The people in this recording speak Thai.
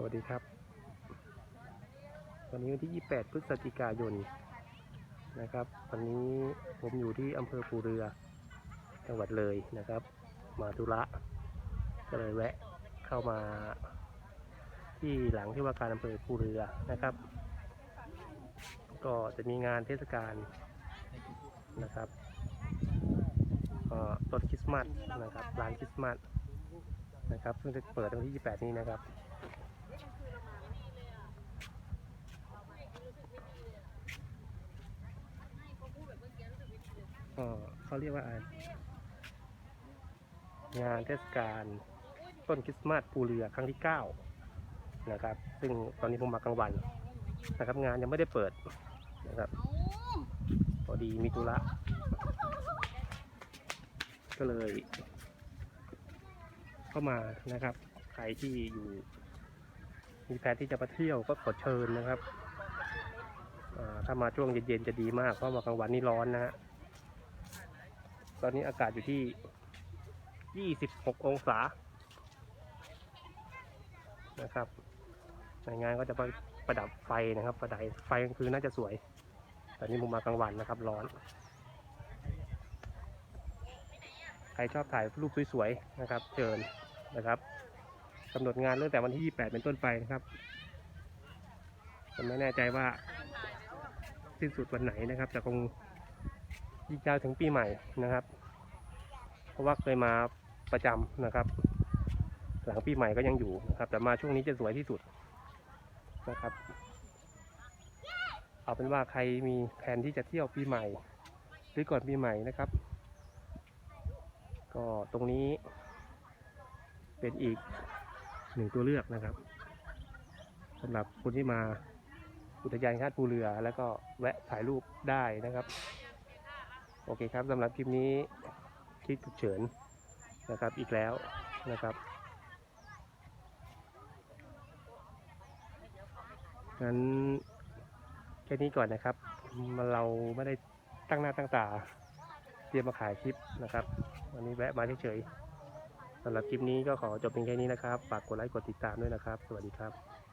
สวัสดีครับ วันนี้วันที่ 28 พฤศจิกายนนะครับ วันนี้ผมอยู่ที่อำเภอภูเรือ จังหวัดเลยนะครับ มาธุระก็เลยแวะเข้ามาที่หลังที่ว่าการอำเภอภูเรือนะครับ ก็จะมีงานเทศกาลนะครับเอ่อต้นคริสต์มาสนะครับร้านคริสต์มาสนะครับ ซึ่งจะเปิดวันที่ 28 นี้นะครับ ก็เขาเรียกว่าอะไรงานเทศกาลต้นคริสต์มาสภูเรือครั้งที่9นะครับ ซึ่งตอนนี้ผมมากลางวันนะครับ งานยังไม่ได้เปิดนะครับพอดีมีธุระก็เลย เข้ามานะครับ ใครที่อยู่ มีแผนที่จะมาเที่ยวก็ขอเชิญนะครับถ้ามาช่วงเย็นๆจะดีมากเพราะว่ากลางวันนี่ร้อนนะฮะ ตอนนี้อากาศอยู่ที่ 26 องศา นะครับในงานก็จะประประดับไฟนะครับ ประดับไฟกลางคืนน่าจะสวย แต่นี่มุมมากลางวันนะครับ ร้อน ใครชอบถ่ายรูปสวยๆนะครับเชิญนะครับกำหนดงานเริ่มแต่วันที่ 28 เป็นต้นไปนะครับผมไม่แน่ใจว่าสิ้นสุดวันไหนนะครับแต่คง ยิงยาวถึงปีใหม่นะครับ เพราะว่าเคยมาประจำนะครับ หลังปีใหม่ก็ยังอยู่นะครับ แต่มาช่วงนี้จะสวยที่สุดนะครับ เอาเป็นว่าใครมีแผนที่จะเที่ยวปีใหม่ หรือก่อนปีใหม่นะครับ ก็ตรงนี้ เป็นอีกหนึ่งตัวเลือกนะครับสำหรับคนที่มาอุทยานคาดภูเรือ แล้วก็แวะถ่ายรูปได้นะครับ โอเคครับสำหรับคลิปนี้คลิปฉุกเฉินนะครับอีกแล้วนะครับงั้นแค่นี้ก่อนนะครับมันเราไม่ได้ตั้งหน้าตั้งตาเตรียมมาขายคลิปนะครับ วันนี้แวะมาเฉยๆสำหรับคลิปนี้ก็ขอจบเพียงแค่นี้นะครับ ฝากกดไลค์กดติดตามด้วยนะครับ สวัสดีครับ